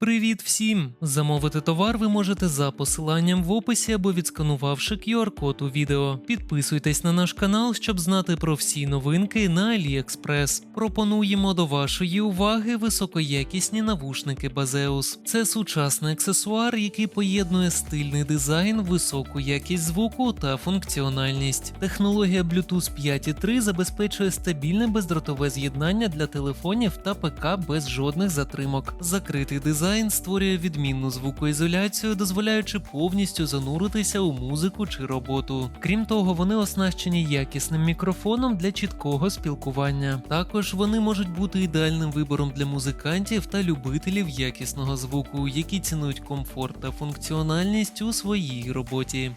Привіт всім! Замовити товар ви можете за посиланням в описі або відсканувавши QR-код у відео. Підписуйтесь на наш канал, щоб знати про всі новинки на AliExpress. Пропонуємо до вашої уваги високоякісні навушники Базеус. Це сучасний аксесуар, який поєднує стильний дизайн, високу якість звуку та функціональність. Технологія Bluetooth 5.3 забезпечує стабільне бездротове з'єднання для телефонів та ПК без жодних затримок. Закритий дизайн створює відмінну звукоізоляцію, дозволяючи повністю зануритися у музику чи роботу. Крім того, вони оснащені якісним мікрофоном для чіткого спілкування. Також вони можуть бути ідеальним вибором для музикантів та любителів якісного звуку, які цінують комфорт та функціональність у своїй роботі.